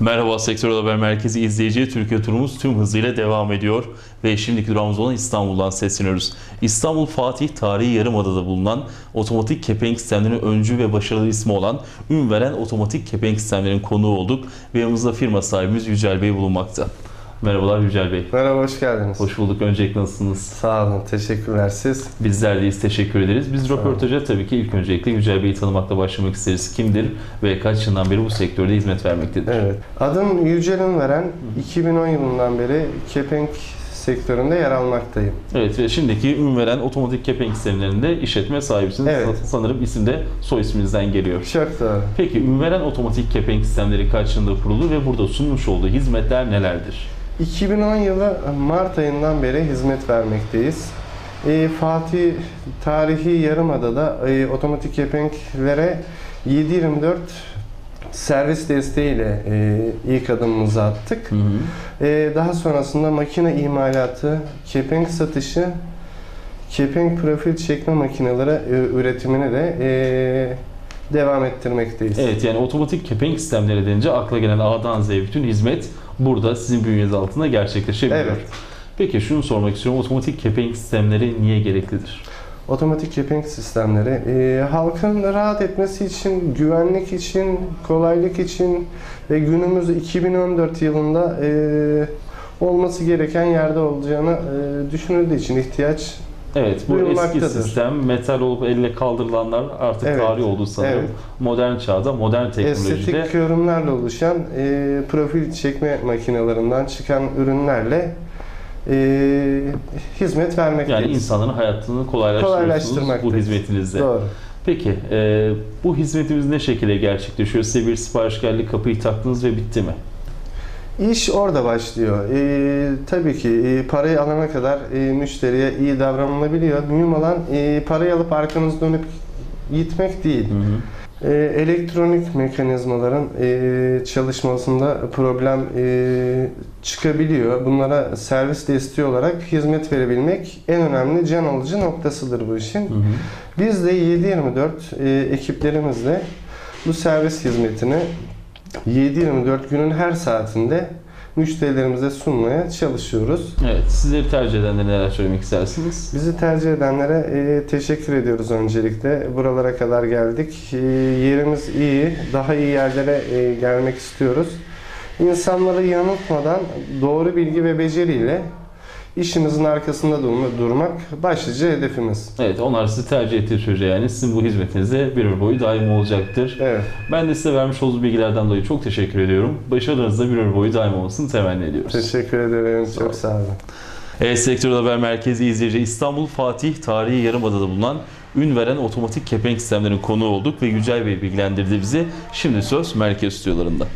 Merhaba Sektör Haber Merkezi izleyici Türkiye turumuz tüm hızıyla devam ediyor ve şimdiki durağımız olan İstanbul'dan sesleniyoruz. İstanbul Fatih Tarihi Yarımada'da bulunan otomatik kepenk sistemlerinin öncü ve başarılı ismi olan ün veren otomatik kepenk sistemlerinin konuğu olduk ve yanımızda firma sahibimiz Yücel Bey bulunmakta. Merhabalar Yücel Bey. Merhaba, hoş geldiniz. Hoş bulduk. Öncelikle nasılsınız? Sağ olun, teşekkürler siz. Bizler deyiz. Teşekkür ederiz. Biz röportaja tabii ki ilk öncelikle Yücel Bey'i tanımakla başlamak isteriz. Kimdir ve kaç yıldan beri bu sektörde hizmet vermektedir? Evet. Adım Yücel veren 2010 yılından beri kepenk sektöründe yer almaktayım. Evet ve şimdiki ün veren otomatik kepenk sistemlerinde işletme sahibisiniz. Evet. Sa- Sanırım isim de soy isminizden geliyor. Çok doğru. Peki ün veren otomatik kepenk sistemleri kaç yılında kuruldu ve burada sunmuş olduğu hizmetler nelerdir? 2010 yılı Mart ayından beri hizmet vermekteyiz. Ee, Fatih Tarihi Yarımada'da e, otomatik kepenklere 7-24 servis desteğiyle e, ilk adımımızı attık. Hı hı. Ee, daha sonrasında makine imalatı, kepenk satışı, kepenk profil çekme makineleri e, üretimini de e, devam ettirmekteyiz. Evet yani otomatik kepenk sistemleri denince akla gelen A'dan Z'ye bütün hizmet burada sizin bünyeniz altında gerçekleşebiliyor. Evet. Peki şunu sormak istiyorum. Otomatik kepenk sistemleri niye gereklidir? Otomatik kepenk sistemleri e, halkın rahat etmesi için, güvenlik için, kolaylık için ve günümüz 2014 yılında e, olması gereken yerde olacağını e, düşünüldüğü için ihtiyaç Evet bu eski sistem metal olup elle kaldırılanlar artık Evet, tarih oldu sanırım. evet. Modern çağda, modern teknolojide estetik görünümlerle oluşan e, profil çekme makinelerinden çıkan ürünlerle e, hizmet vermekteyiz. yani insanların hayatını kolaylaştırıyorsunuz bu hizmetinizle. Doğru. Peki e, bu hizmetimiz ne şekilde gerçekleşiyor? Size bir sipariş geldi, kapıyı taktınız ve bitti mi? İş orada başlıyor. E, tabii ki e, parayı alana kadar e, müşteriye iyi davranılabiliyor. Mühim olan e, parayı alıp arkanızı dönüp gitmek değil. Hı hı. E, elektronik mekanizmaların e, çalışmasında problem e, çıkabiliyor. Bunlara servis desteği olarak hizmet verebilmek en önemli can alıcı noktasıdır bu işin. Hı hı. Biz de 7-24 e, ekiplerimizle bu servis hizmetini 7-24 günün her saatinde müşterilerimize sunmaya çalışıyoruz. Evet, sizleri tercih edenlere neler söylemek istersiniz? Bizi tercih edenlere e, teşekkür ediyoruz öncelikle. Buralara kadar geldik. E, yerimiz iyi, daha iyi yerlere e, gelmek istiyoruz. İnsanları yanıltmadan doğru bilgi ve beceriyle işimizin arkasında durma- durmak başlıca hedefimiz. Evet, onlar sizi tercih ettiği sürece yani sizin bu hizmetinizde bir ömür boyu daim olacaktır. Evet, Ben de size vermiş olduğunuz bilgilerden dolayı çok teşekkür ediyorum. Başarılarınızda bir ömür boyu daim olmasını temenni ediyoruz. teşekkür ederim. Sağ Çok sağ olun. Evet Sektör Haber Merkezi izleyici İstanbul Fatih Tarihi Yarımada'da bulunan ün veren otomatik kepenk sistemlerinin konuğu olduk ve Yücel Bey bilgilendirdi bizi. Şimdi söz merkez stüdyolarında.